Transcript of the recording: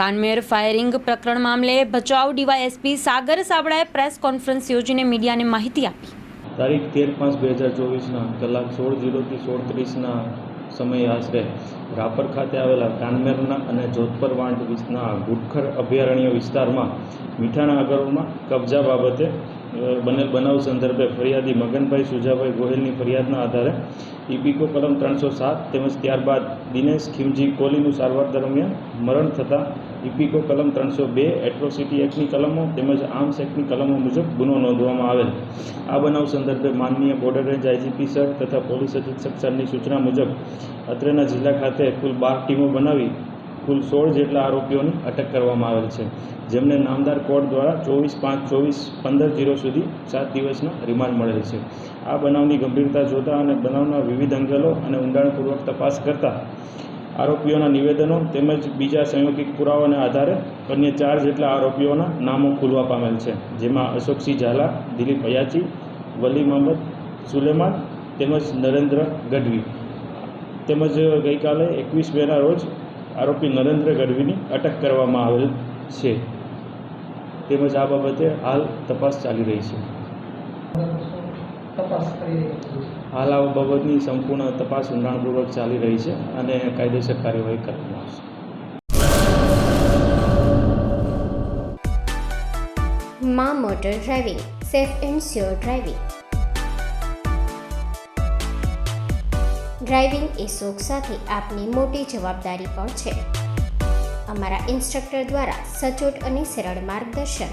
Kanmer firing પ્રકરણ મામલે Bhachau DYSP Sagar સાબળાએ પ્રેસ કોન્ફરન્સ યોજીને મીડિયાને માહિતી આપી. તારીખ તેર પાંચ બે હજાર ચોવીસના કલાક સોળ જીરોથી સોળ ત્રીસના સમયે આશરે રાપર ખાતે આવેલા કાનમેરના અને જોધપર વાંટ વિસના ગુટખર અભયારણ્ય વિસ્તારમાં મીઠાણા આગરોમાં કબજા બાબતે બનેલ બનાવ સંદર્ભે ફરિયાદી મગનભાઈ સુજાભાઈ ગોહિલની ફરિયાદના આધારે ઇપીકો કલમ ત્રણસો સાત તેમજ ત્યારબાદ દિનેશ ખીમજી કોહલીનું સારવાર દરમિયાન મરણ થતાં ઇપિકો કલમ ત્રણસો બે એટ્રોસિટી એક્ટની કલમો તેમજ આર્મ્સ એક્ટની કલમો મુજબ ગુનો નોંધવામાં આવેલ. આ બનાવ સંદર્ભે માનનીય બોર્ડર રેન્જ આઈજીપી સર તથા પોલીસ અધિક્ષક સરની સૂચના મુજબ અત્રેના જિલ્લા ખાતે કુલ બાર ટીમો બનાવી કુલ સોળ જેટલા આરોપીઓની અટક કરવામાં આવેલ છે. જેમને નામદાર કોર્ટ દ્વારા ચોવીસ પાંચ ચોવીસ પંદર જીરો સુધી સાત દિવસના રિમાન્ડ મળેલ છે. આ બનાવની ગંભીરતા જોતા અને બનાવના વિવિધ અંગેલો અને ઊંડાણપૂર્વક તપાસ કરતા આરોપીઓના નિવેદનો તેમજ બીજા સંયોગિક પુરાવાના આધારે અન્ય ચાર જેટલા આરોપીઓના નામો ખુલવા પામેલ છે. જેમાં અશોકસિંહ ઝાલા, દિલીપ અયાચી વલી મોહમ્મદ સુલેમાન તેમજ નરેન્દ્ર ગઢવી. તેમજ ગઈકાલે એકવીસ બેના રોજ આરોપી નરેન્દ્ર ગઢવીની અટક કરવામાં આવેલ છે. તેમજ આ બાબતે હાલ તપાસ ચાલી રહી છે. તપાસ કરી રહી હાલ આ બાબતની સંપૂર્ણ તપાસ ઊંડાણપૂર્વક ચાલી રહી છે અને કાયદેસર કાર્યવાહી કરવામાં આવશે. મા motor driving safe and sure driving. Driving એ શોખ સાથે આપની મોટી જવાબદારી પણ છે. અમારા ઇન્સ્ટ્રક્ટર દ્વારા સચોટ અને સરળ માર્ગદર્શન.